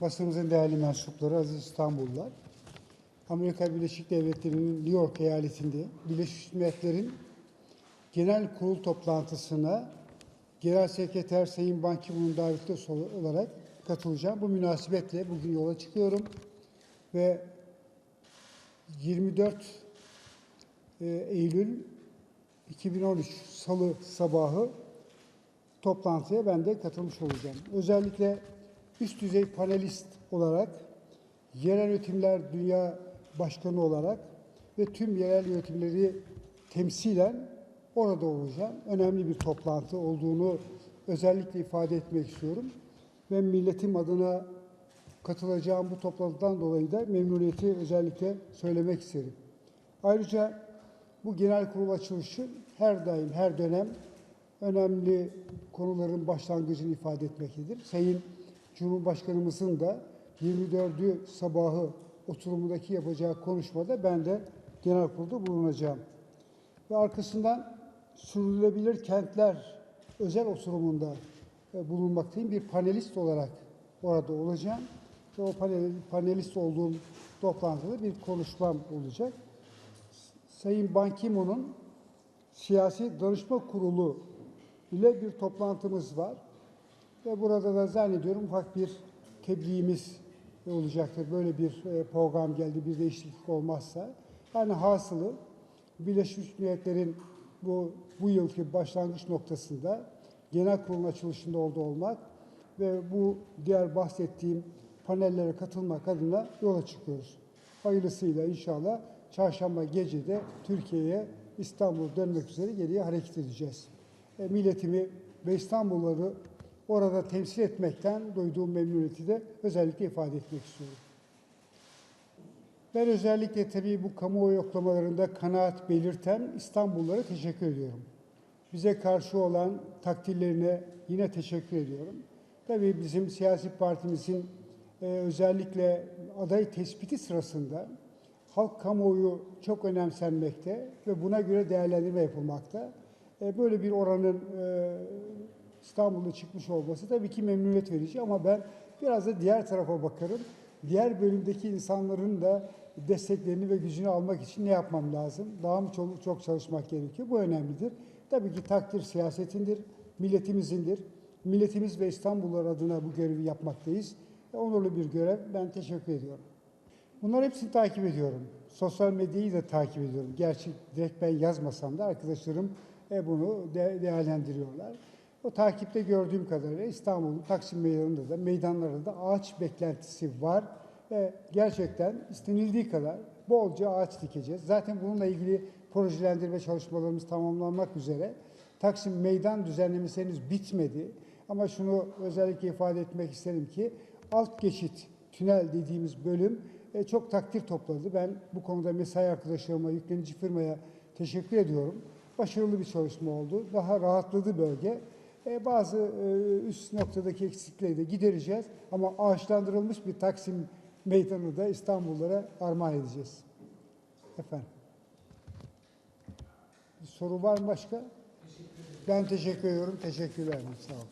basınımızın değerli mensupları, aziz İstanbullular. Amerika Birleşik Devletleri'nin New York eyaletinde Birleşmiş Milletler'in genel kurul toplantısına Genel Sekreter Sayın Ban Ki-moon'un davetli olarak katılacağım. Bu münasebetle bugün yola çıkıyorum ve 24 e, Eylül 2013 Salı sabahı toplantıya ben de katılmış olacağım. Özellikle üst düzey panelist olarak, yerel yönetimler dünya başkanı olarak ve tüm yerel yönetimleri temsilen orada olacağım. Önemli bir toplantı olduğunu özellikle ifade etmek istiyorum. Ve milletim adına katılacağım bu toplantıdan dolayı da memnuniyeti özellikle söylemek isterim. Ayrıca bu genel kurul açılışı her daim, her dönem önemli konuların başlangıcını ifade etmektedir. Sayın Cumhurbaşkanımızın da 24'ü sabahı oturumundaki yapacağı konuşmada ben de genel kurulda bulunacağım. Ve arkasından sürdürülebilir kentler özel oturumunda e, bulunmaktayım. Bir panelist olarak orada olacağım. Ve o panel, panelist olduğum toplantıda bir konuşmam olacak. Sayın Ban Ki-moon'un siyasi danışma kurulu ile bir toplantımız var. Ve burada da zannediyorum ufak bir tebliğimiz olacaktır. Böyle bir e, program geldi, bir değişiklik olmazsa. Yani hasılı Birleşmiş Milletler'in bu, bu yılki başlangıç noktasında genel kurulun açılışında orada olmak ve bu diğer bahsettiğim panellere katılmak adına yola çıkıyoruz. Hayırlısıyla inşallah çarşamba gece de Türkiye'ye İstanbul dönmek üzere geriye hareket edeceğiz. E, milletimi ve İstanbulları orada temsil etmekten duyduğum memnuniyeti de özellikle ifade etmek istiyorum. Ben özellikle tabii bu kamuoyu yoklamalarında kanaat belirten İstanbullulara teşekkür ediyorum. Bize karşı olan takdirlerine yine teşekkür ediyorum. Tabii bizim siyasi partimizin e, özellikle aday tespiti sırasında halk kamuoyu çok önemsenmekte ve buna göre değerlendirme yapılmakta. E, böyle bir oranın e, İstanbul'da çıkmış olması tabii ki memnuniyet verici ama ben biraz da diğer tarafa bakarım. Diğer bölümdeki insanların da desteklerini ve gücünü almak için ne yapmam lazım? Daha mı çok, çok çalışmak gerekiyor? Bu önemlidir. Tabii ki takdir siyasetindir, milletimizindir. Milletimiz ve İstanbullular adına bu görevi yapmaktayız. E, Onurlu bir görev. Ben teşekkür ediyorum. Bunlar hepsini takip ediyorum. Sosyal medyayı da takip ediyorum. Gerçi direkt ben yazmasam da arkadaşlarım e, bunu de- değerlendiriyorlar. O takipte gördüğüm kadarıyla İstanbul'un Taksim Meydanı'nda da meydanlarında da ağaç beklentisi var. Ve gerçekten istenildiği kadar bolca ağaç dikeceğiz. Zaten bununla ilgili projelendirme çalışmalarımız tamamlanmak üzere. Taksim meydan düzenlemesi henüz bitmedi. Ama şunu özellikle ifade etmek isterim ki alt geçit, tünel dediğimiz bölüm e, çok takdir topladı. Ben bu konuda mesai arkadaşlarıma, yüklenici firmaya teşekkür ediyorum. Başarılı bir çalışma oldu. Daha rahatladı bölge. E, bazı e, üst noktadaki eksiklikleri de gidereceğiz. Ama ağaçlandırılmış bir Taksim meydanı da İstanbullulara armağan edeceğiz. Efendim. Bir soru var mı başka? Ben teşekkür ediyorum. Teşekkürler. Sağ olun.